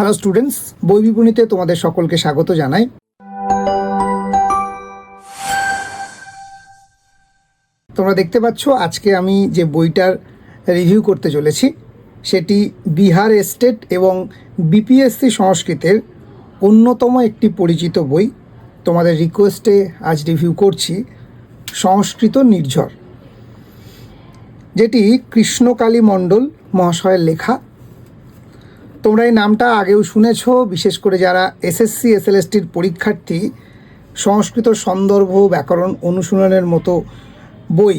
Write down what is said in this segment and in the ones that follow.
Hello students বই বিপণীতে তোমাদের সকলকে স্বাগত জানাই। তোমরা দেখতে পাচ্ছ, আজকে আমি যে বইটার রিভিউ করতে চলেছি, সেটি বিহার এস্টেট এবং বিপিএসসি সংস্কৃতের অন্যতম একটি পরিচিত বই। তোমাদের রিকোয়েস্টে আজ রিভিউ করছি, সংস্কৃত নির্ঝর, যেটি কৃষ্ণকালী মণ্ডল মহাশয়ের লেখা। তোমরা এই নামটা আগেও শুনেছ, বিশেষ করে যারা এসএসসি এসএলএসটির পরীক্ষার্থী, সংস্কৃত সন্দর্ভ ব্যাকরণ অনুশীলনের মতো বই,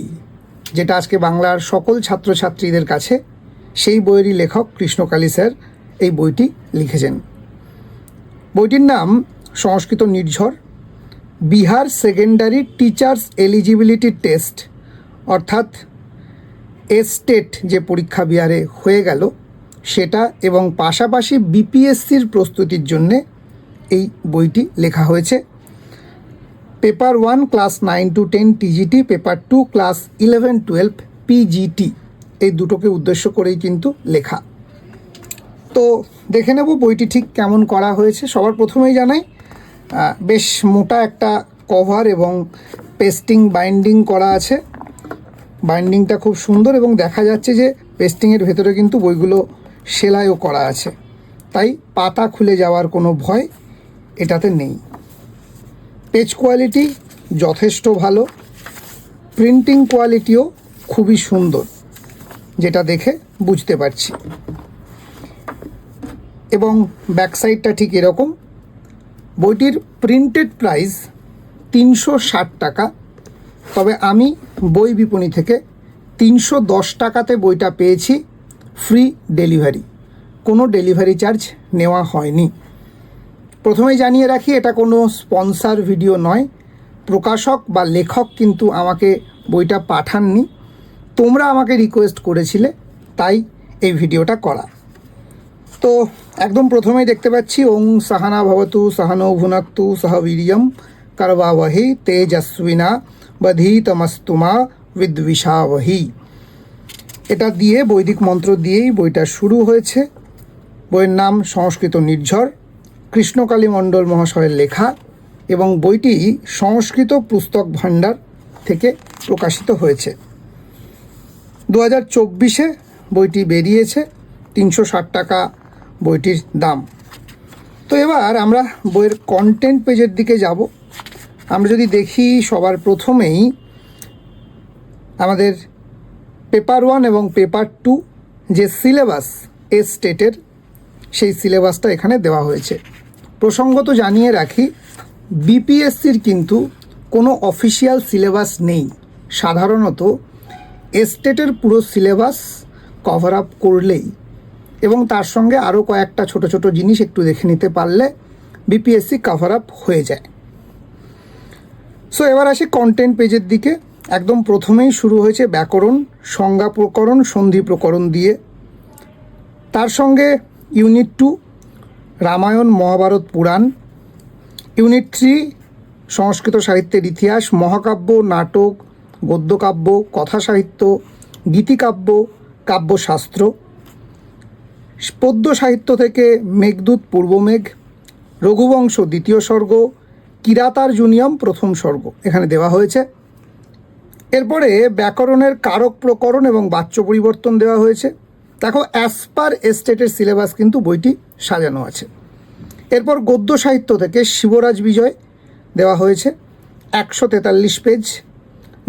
যেটা আজকে বাংলার সকল ছাত্রছাত্রীদের কাছে, সেই বইয়েরই লেখক কৃষ্ণকালী স্যার এই বইটি লিখেছেন। বইটির নাম সংস্কৃত Nirjhar, Bihar secondary teachers eligibility test, অর্থাৎ এস্টেট যে পরীক্ষা বিহারে হয়ে গেল সেটা এবং পাশাপাশি বিপিএসসির প্রস্তুতির জন্যে এই বইটি লেখা হয়েছে। Paper one class nine to ten TGT paper two class eleven twelve PGT এই দুটোকে উদ্দেশ্য করেই কিন্তু লেখা। তো দেখে নেব বইটি ঠিক কেমন করা হয়েছে। সবার প্রথমেই জানাই বেশ মোটা একটা কভার এবং পেস্টিং বাইন্ডিং করা আছে। বাইন্ডিংটা খুব সুন্দর এবং দেখা যাচ্ছে যে পেস্টিংয়ের ভেতরে কিন্তু বইগুলো সেলাইও করা আছে। তাই পাতা খুলে যাওয়ার কোনো ভয় এটাতে নেই। পেজ কোয়ালিটি যথেষ্ট ভালো। প্রিন্টিং কোয়ালিটিও খুবই সুন্দর, যেটা দেখে বুঝতে পারছি। এবং ব্যাক সাইডটা ঠিক এরকম। বইটির প্রিন্টেড প্রাইস তিনশো ষাট টাকা। তবে আমি বই বিপণী থেকে তিনশো দশ টাকাতে বইটা পেয়েছি। ফ্রি ডেলিভারি কোনো ডেলিভারি চার্জ নেওয়া হয়নি। প্রথমেই জানিয়ে রাখি, এটা কোনো স্পন্সার ভিডিও নয়। প্রকাশক বা লেখক কিন্তু আমাকে বইটা পাঠাননি। তোমরা আমাকে রিকোয়েস্ট করেছিলে, তাই এই ভিডিওটা করা। তো একদম প্রথমেই দেখতে পাচ্ছি, ওং সাহানা ভবতু, সাহানো ভুনাক্তু, সহ বীর্যম করবাবহি তেজস্বিনা বধীতমস্তুমা বিদ্বিষাবহি এটা দিয়ে বৈদিক মন্ত্র দিয়েই বইটা শুরু হয়েছে। বইয়ের নাম সংস্কৃত নির্ঝর, কৃষ্ণকালী মণ্ডল মহাশয়ের লেখা এবং বইটি সংস্কৃত পুস্তক ভাণ্ডার থেকে প্রকাশিত হয়েছে। দু হাজার চব্বিশে বইটি বেরিয়েছে, তিনশো ষাট টাকা বইটির দাম। তো এবার আমরা বইয়ের কন্টেন্ট পেজের দিকে যাব। আমরা যদি দেখি সবার প্রথমেই আমাদের পেপার ওয়ান এবং পেপার টু যে সিলেবাস এ স্টেটের, সেই সিলেবাসটা এখানে দেওয়া হয়েছে। প্রসঙ্গত জানিয়ে রাখি, বিপিএসসির কিন্তু কোনো অফিসিয়াল সিলেবাস নেই। সাধারণত এস্টেটের পুরো সিলেবাস কভার আপ করলেই এবং তার সঙ্গে আরও কয়েকটা ছোট ছোট জিনিস একটু দেখে নিতে পারলে বিপিএসসি কভার আপ হয়ে যায়। সো এবার আসি কন্টেন্ট পেজের দিকে। একদম প্রথমেই শুরু হয়েছে ব্যাকরণ সংজ্ঞা প্রকরণ সন্ধি প্রকরণ দিয়ে। তার সঙ্গে unit two, Ramayana, Mahabharata Purana. Unit three, সংস্কৃত সাহিত্যের ইতিহাস, মহাকাব্য, নাটক, গদ্যকাব্য কথা সাহিত্য গীতিকাব্য, কাব্যশাস্ত্র। পদ্য সাহিত্য থেকে মেঘদূত পূর্বমেঘ রঘুবংশ দ্বিতীয় স্বর্গ, কিরাতার জুনিয়ম প্রথম স্বর্গ এখানে দেওয়া হয়েছে। এরপরে ব্যাকরণের কারক প্রকরণ এবং বাচ্য পরিবর্তন দেওয়া হয়েছে। দেখো অ্যাজ পার এস্টেটের সিলেবাস কিন্তু বইটি সাজানো আছে। এরপর গদ্য সাহিত্য থেকে শিবরাজ বিজয় দেওয়া হয়েছে, একশো তেতাল্লিশ পেজ।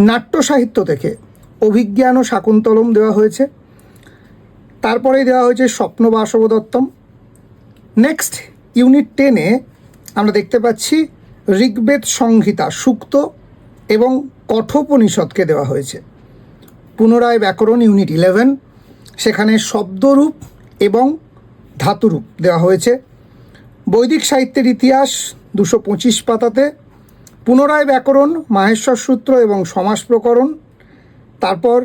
নাট্য সাহিত্য থেকে অভিজ্ঞান ও শাকুন্তলম দেওয়া হয়েছে। তারপরেই দেওয়া হয়েছে স্বপ্ন বাসবদত্তম। নেক্সট ইউনিট টেনে আমরা দেখতে পাচ্ছি ঋগ্বেদ সংহিতা, সুক্ত এবং কঠোপনিষদকে দেওয়া হয়েছে। পুনরায় ব্যাকরণ ইউনিট ইলেভেন, সেখানে শব্দরূপ এবং ধাতুরূপ দেওয়া হয়েছে। বৈদিক সাহিত্যের ইতিহাস দুশো পঁচিশ পাতাতে, পুনরায় ব্যাকরণ মাহেশ্বর সূত্র এবং সমাস প্রকরণ, তারপর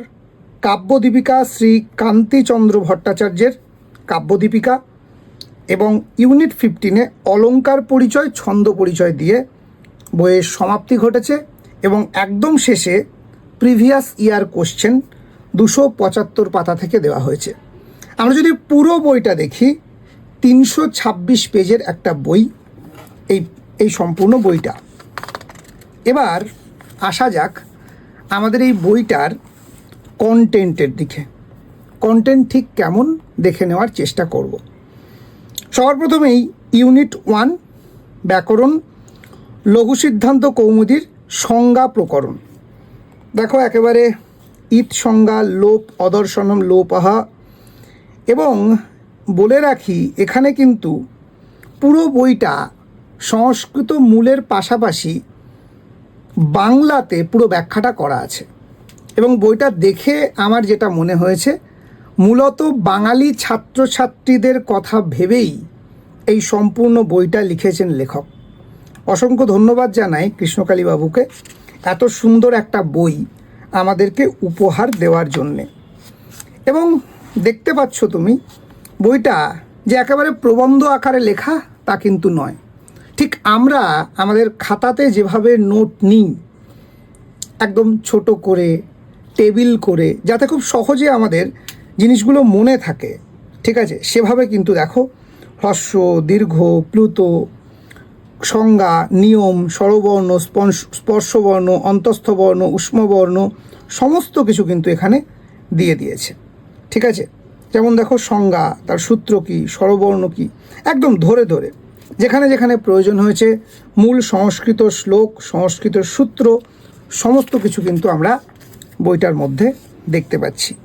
কাব্যদীপিকা শ্রী কান্তিচন্দ্র ভট্টাচার্যের কাব্যদীপিকা এবং ইউনিট ফিফটিনে অলঙ্কার পরিচয়, ছন্দ পরিচয় দিয়ে বইয়ের সমাপ্তি ঘটেছে। এবং একদম শেষে প্রিভিয়াস ইয়ার কোশ্চেন দুশো পঁচাত্তর পাতা থেকে দেওয়া হয়েছে। আমরা যদি পুরো বইটা দেখি, তিনশো ছাব্বিশ পেজের একটা বই, এই এই সম্পূর্ণ বইটা। এবার আসা যাক আমাদের এই বইটার কন্টেন্টের দিকে। কন্টেন্ট ঠিক কেমন দেখে নেওয়ার চেষ্টা করব। সবার প্রথমেই ইউনিট ওয়ান ব্যাকরণ লঘু সিদ্ধান্ত কৌমুদীর সংজ্ঞা প্রকরণ। দেখো একেবারে ঈদ সংজ্ঞা, লোপ, অদর্শনম, লোপাহা। এবং বলে রাখি, এখানে কিন্তু পুরো বইটা সংস্কৃত মূলের পাশাপাশি বাংলাতে পুরো ব্যাখ্যাটা করা আছে। এবং বইটা দেখে আমার যেটা মনে হয়েছে, মূলত বাঙালি ছাত্রছাত্রীদের কথা ভেবেই এই সম্পূর্ণ বইটা লিখেছেন লেখক। অসংখ্য ধন্যবাদ জানাই কৃষ্ণকালী বাবুকে এত সুন্দর একটা বই আমাদেরকে উপহার দেওয়ার জন্যে। এবং দেখতে পাচ্ছ তুমি, বইটা যে একেবারে প্রবন্ধ আকারে লেখা তা কিন্তু নয়। ঠিক আমরা আমাদের খাতাতে যেভাবে নোট নিই, একদম ছোট করে, টেবিল করে, যাতে খুব সহজে আমাদের জিনিসগুলো মনে থাকে, ঠিক আছে? সেভাবে কিন্তু দেখো, হ্রস্ব, দীর্ঘ, প্লুত সংজ্ঞা, নিয়ম, স্বরবর্ণ স্পর্শবর্ণ, অন্তস্থবর্ণ, উষ্মবর্ণ, সমস্ত কিছু কিন্তু এখানে দিয়ে দিয়েছে। ঠিক আছে? যেমন দেখো, সংজ্ঞা, তার সূত্র কী, স্বরবর্ণ কী, একদম ধরে ধরে। যেখানে যেখানে প্রয়োজন হয়েছে, মূল সংস্কৃত শ্লোক, সংস্কৃত সূত্র, সমস্ত কিছু কিন্তু আমরা বইটার মধ্যে দেখতে পাচ্ছি।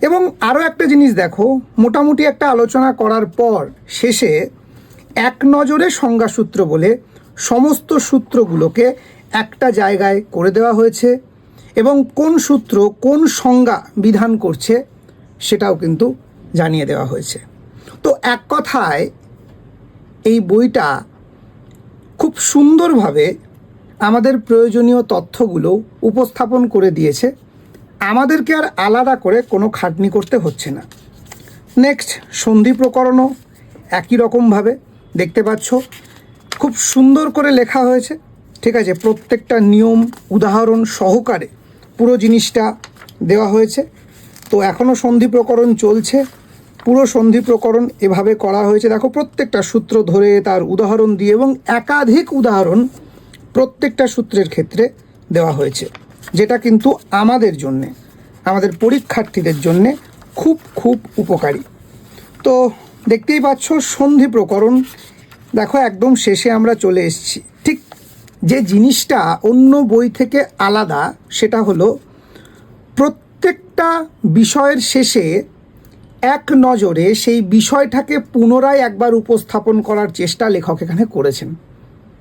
এবং আরও একটা জিনিস দেখো, মোটামুটি একটা আলোচনা করার পর, শেষে এক নজরে সংজ্ঞাসূত্র বলে সমস্ত সূত্রগুলোকে একটা জায়গায় করে দেওয়া হয়েছে এবং কোন সূত্র কোন সংজ্ঞা বিধান করছে সেটাও কিন্তু জানিয়ে দেওয়া হয়েছে। তো এক কথায় এই বইটা খুব সুন্দরভাবে আমাদের প্রয়োজনীয় তথ্যগুলো উপস্থাপন করে দিয়েছে। আমাদেরকে আর আলাদা করে কোনো খাটনি করতে হচ্ছে না। নেক্সট সন্ধি প্রকরণও একই রকমভাবে দেখতে পাচ্ছ। খুব সুন্দর করে লেখা হয়েছে। ঠিক আছে, প্রত্যেকটা নিয়ম, উদাহরণ সহকারে পুরো জিনিসটা দেওয়া হয়েছে। তো এখনও সন্ধি প্রকরণ চলছে। পুরো সন্ধি প্রকরণ এভাবে করা হয়েছে। দেখো, প্রত্যেকটা সূত্র ধরে তার উদাহরণ দিয়ে এবং একাধিক উদাহরণ প্রত্যেকটা সূত্রের ক্ষেত্রে দেওয়া হয়েছে। যেটা কিন্তু আমাদের জন্যে, আমাদের পরীক্ষার্থীদের জন্যে খুব খুব উপকারী। তো দেখতেই পাচ্ছ সন্ধি প্রকরণ। দেখো একদম শেষে আমরা চলে এসেছি। ঠিক যে জিনিসটা অন্য বই থেকে আলাদা, সেটা হলো প্রত্যেকটা বিষয়ের শেষে এক নজরে সেই বিষয়টাকে পুনরায় একবার উপস্থাপন করার চেষ্টা লেখক এখানে করেছেন,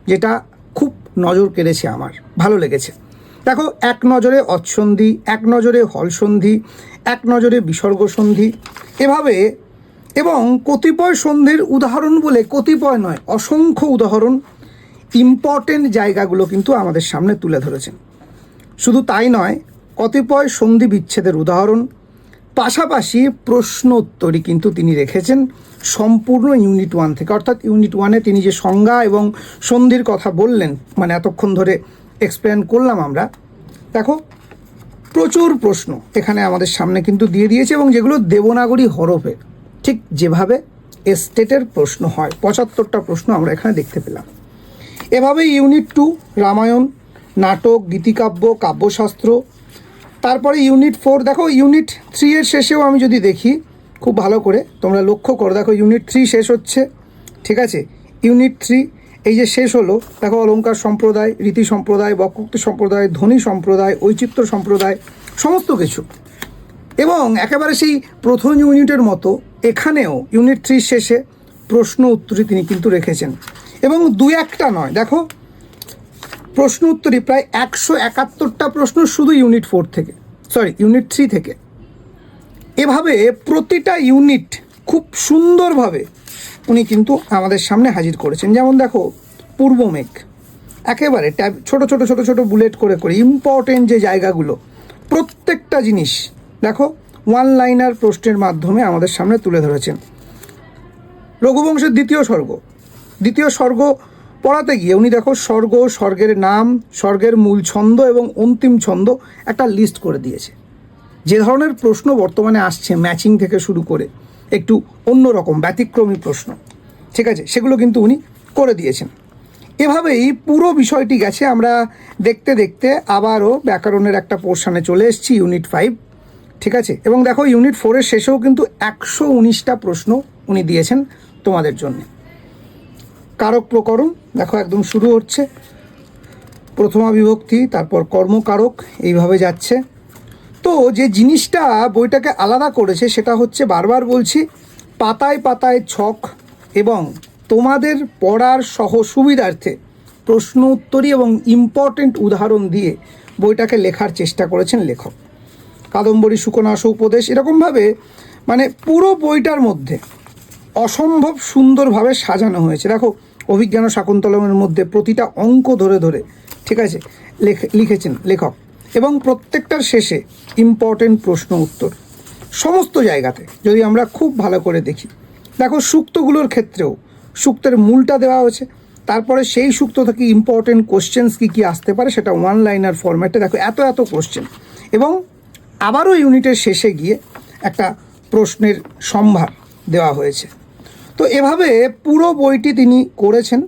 যেটা খুব নজর কেড়েছে আমার, ভালো লেগেছে। দেখো, এক নজরে অৎসন্ধি এক নজরে হলসন্ধি, এক নজরে বিসর্গ সন্ধি এভাবে এবং কতিপয় সন্ধির উদাহরণ বলে কতিপয় নয়, অসংখ্য উদাহরণ ইম্পর্টেন্ট জায়গাগুলো কিন্তু আমাদের সামনে তুলে ধরেছেন। শুধু তাই নয়, কতিপয় সন্ধি বিচ্ছেদের উদাহরণ, পাশাপাশি প্রশ্ন উত্তরই কিন্তু তিনি রেখেছেন সম্পূর্ণ ইউনিট ওয়ান থেকে। অর্থাৎ ইউনিট ওয়ানে তিনি যে সংজ্ঞা এবং সন্ধির কথা বললেন মানে এতক্ষণ ধরে এক্সপ্লেন করলাম আমরা, দেখো, প্রচুর প্রশ্ন এখানে আমাদের সামনে কিন্তু দিয়ে দিয়েছে এবং যেগুলো দেবনাগরী হরফে ঠিক যেভাবে এস্টেটের প্রশ্ন হয়, পঁচাত্তরটা প্রশ্ন আমরা এখানে দেখতে পেলাম। এভাবে ইউনিট টু রামায়ণ, নাটক, গীতিকাব্য, কাব্যশাস্ত্র, তারপরে ইউনিট ফোর দেখো ইউনিট থ্রি এর শেষেও আমি যদি দেখি, খুব ভালো করে তোমরা লক্ষ্য করো, দেখো ইউনিট থ্রি শেষ হচ্ছে, ঠিক আছে? ইউনিট থ্রি এই যে শেষ হলো, দেখো অলঙ্কার সম্প্রদায়, রীতি সম্প্রদায়, বক্রোক্তি সম্প্রদায়, ধ্বনি সম্প্রদায় ঐচিত্র সম্প্রদায়, সমস্ত কিছু। এবং একেবারে সেই প্রথম ইউনিটের মতো এখানেও ইউনিট থ্রির শেষে প্রশ্ন উত্তরই তিনি কিন্তু রেখেছেন। এবং দু একটা নয়, দেখো। প্রশ্ন উত্তরই প্রায় একশো একাত্তরটা প্রশ্ন শুধু ইউনিট ফোর থেকে সরি ইউনিট থ্রি থেকে। এভাবে প্রতিটা ইউনিট খুব সুন্দরভাবে উনি কিন্তু আমাদের সামনে হাজির করেছেন। যেমন দেখো, পূর্ব মেঘ। একেবারে ট্যাব, ছোটো ছোটো ছোটো ছোটো বুলেট করে করে ইম্পর্টেন্ট যে জায়গাগুলো, প্রত্যেকটা জিনিস, দেখো ওয়ান লাইনার প্রশ্নের মাধ্যমে আমাদের সামনে তুলে ধরেছেন। রঘুবংশের দ্বিতীয় স্বর্গ। দ্বিতীয় স্বর্গ পড়াতে গিয়ে উনি দেখো স্বর্গ, স্বর্গের নাম, স্বর্গের মূল ছন্দ এবং অন্তিম ছন্দ একটা লিস্ট করে দিয়েছে। যে ধরনের প্রশ্ন বর্তমানে আসছে ম্যাচিং থেকে শুরু করে একটু অন্যরকম ব্যতিক্রমী প্রশ্ন, ঠিক আছে? সেগুলো কিন্তু উনি করে দিয়েছেন। এভাবেই পুরো বিষয়টি গেছে। আমরা দেখতে দেখতে আবারও ব্যাকরণের একটা পোর্শনে চলে এসেছি ইউনিট ফাইভ ঠিক আছে? এবং দেখো ইউনিট ফোরের শেষেও কিন্তু একশো উনিশটা প্রশ্ন উনি দিয়েছেন তোমাদের জন্য। কারক প্রকরণ, দেখো, একদম শুরু হচ্ছে। প্রথমা বিভক্তি তারপর কর্মকারক, এইভাবে যাচ্ছে। তো যে জিনিসটা বইটাকে আলাদা করেছে, সেটা হচ্ছে বারবার বলছি, পাতায় পাতায় ছক এবং তোমাদের পড়ার সহ সুবিধার্থে প্রশ্ন উত্তরী এবং ইম্পর্টেন্ট উদাহরণ দিয়ে বইটাকে লেখার চেষ্টা করেছেন লেখক। কাদম্বরী সুকনাশ উপদেশ এরকমভাবে মানে পুরো বইটার মধ্যে অসম্ভব সুন্দরভাবে সাজানো হয়েছে। দেখো, অভিজ্ঞান শাকুন্তলমের মধ্যে প্রতিটা অঙ্ক ধরে ধরে, ঠিক আছে, লেখ- লিখেছেন লেখক। এবং প্রত্যেকটার শেষে ইম্পর্টেন্ট প্রশ্ন উত্তর। সমস্ত জায়গাতে, যদি আমরা খুব ভালো করে দেখি। দেখো, সুক্তগুলোর ক্ষেত্রেও সুক্তের মূলটা দেওয়া হয়েছে। তারপরে সেই সুক্ত থেকে ইম্পর্টেন্ট কোশ্চেন্স কী কী আসতে পারে সেটা ওয়ান লাইনার ফরম্যাটে দেখো, এত এত কোশ্চেন এবং আবারও ইউনিটের শেষে গিয়ে একটা প্রশ্নের সম্ভার দেওয়া হয়েছে। তো এভাবে পুরো বইটি তিনি করেছেন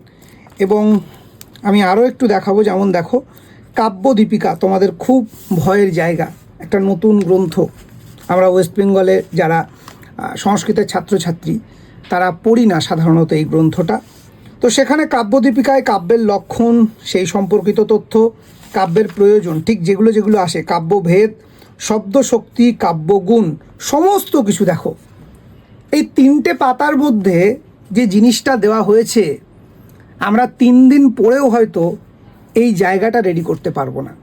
এবং আমি আরও একটু দেখাবো, যেমন দেখো, কাব্য দীপিকা, তোমাদের খুব ভয়ের জায়গা, একটা নতুন গ্রন্থ। আমরা ওয়েস্ট বেঙ্গলে যারা সংস্কৃতের ছাত্রছাত্রী, তারা পড়ি না সাধারণত এই গ্রন্থটা। তো সেখানে কাব্যদীপিকায় কাব্যের লক্ষণ, সেই সম্পর্কিত তথ্য, কাব্যের প্রয়োজন, ঠিক যেগুলো যেগুলো আসে, কাব্যভেদ শব্দ শক্তি কাব্যগুণ, সমস্ত কিছু দেখো। এই তিনটে পাতার মধ্যে যে জিনিসটা দেওয়া হয়েছে, আমরা তিন দিন পরেও হয়তো এই জায়গাটা রেডি করতে পারব না।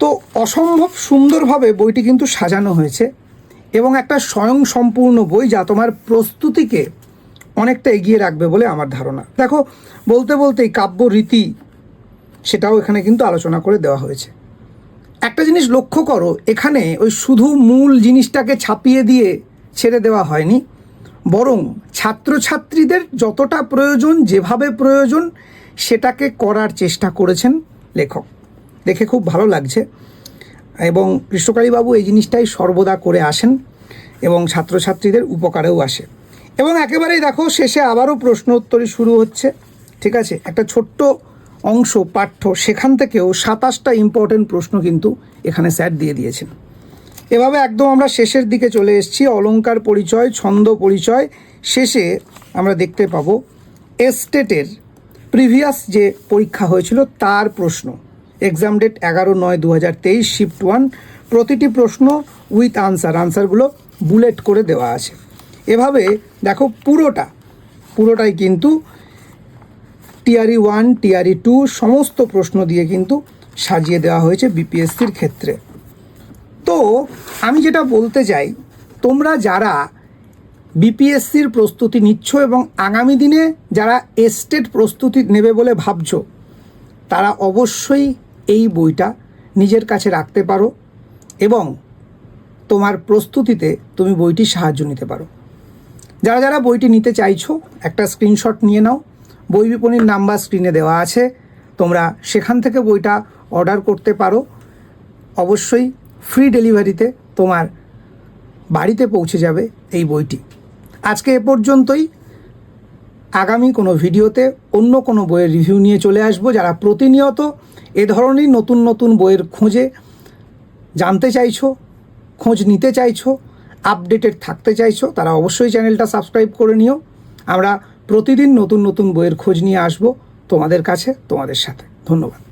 তো অসম্ভব সুন্দরভাবে বইটি কিন্তু সাজানো হয়েছে এবং একটা স্বয়ং সম্পূর্ণ বই যা তোমার প্রস্তুতিকে অনেকটা এগিয়ে রাখবে বলে আমার ধারণা। দেখো, বলতে বলতেই কাব্য রীতি সেটাও এখানে কিন্তু আলোচনা করে দেওয়া হয়েছে। একটা জিনিস লক্ষ্য করো, এখানে ওই শুধু মূল জিনিসটাকে ছাপিয়ে দিয়ে ছেড়ে দেওয়া হয়নি, বরং ছাত্রছাত্রীদের যতটা প্রয়োজন, যেভাবে প্রয়োজন, সেটাকে করার চেষ্টা করেছেন লেখক। দেখে খুব ভালো লাগছে। এবং কৃষ্ণকালীবাবু এই জিনিসটাই সর্বদা করে আসেন এবং ছাত্রছাত্রীদের উপকারেও আসে। এবং একেবারেই দেখো, শেষে আবারও প্রশ্ন উত্তরই শুরু হচ্ছে। ঠিক আছে, একটা ছোট্ট অংশ, পাঠ্য, সেখান থেকেও সাতাশটা ইম্পর্টেন্ট প্রশ্ন কিন্তু এখানে স্যার দিয়ে দিয়েছেন। এভাবে একদম আমরা শেষের দিকে চলে এসেছি, অলংকার পরিচয়, ছন্দ পরিচয়। শেষে আমরা দেখতে পাবো এস্টেটের প্রিভিয়াস যে পরীক্ষা হয়েছিল তার প্রশ্ন। এক্সাম ডেট এগারো নয় দু হাজার তেইশ শিফট ওয়ান প্রতিটি প্রশ্ন উইথ আনসার আনসারগুলো বুলেট করে দেওয়া আছে। এভাবে দেখো পুরোটা, পুরোটাই কিন্তু টিআরই ওয়ান, টিআরই টু সমস্ত প্রশ্ন দিয়ে কিন্তু সাজিয়ে দেওয়া হয়েছে বিপিএসসির ক্ষেত্রে। তো আমি যেটা বলতে চাই, তোমরা যারা বিপিএসসির প্রস্তুতি নিচ্ছ এবং আগামী দিনে যারা এস্টেট প্রস্তুতি নেবে বলে ভাবছ, তারা অবশ্যই এই বইটা নিজের কাছে রাখতে পারো এবং তোমার প্রস্তুতিতে তুমি বইটি সাহায্য নিতে পারো। যারা যারা বইটি নিতে চাইছো, একটা স্ক্রিনশট নিয়ে নাও। বই বিপণীর নাম্বার স্ক্রিনে দেওয়া আছে। তোমরা সেখান থেকে বইটা অর্ডার করতে পারো। অবশ্যই ফ্রি ডেলিভারিতে তোমার বাড়িতে পৌঁছে যাবে এই বইটি। আজকে এ পর্যন্তই। আগামী কোনো ভিডিওতে অন্য কোনো বইয়ের রিভিউ নিয়ে চলে আসব। যারা প্রতিনিয়ত এ ধরনের নতুন নতুন বইয়ের খোঁজে জানতে চাইছো, খোঁজ নিতে চাইছো আপডেটেড থাকতে চাইছো, তারা অবশ্যই চ্যানেলটা সাবস্ক্রাইব করে নিও। আমরা প্রতিদিন নতুন নতুন বইয়ের খোঁজ নিয়ে আসব তোমাদের কাছে তোমাদের সাথে। ধন্যবাদ।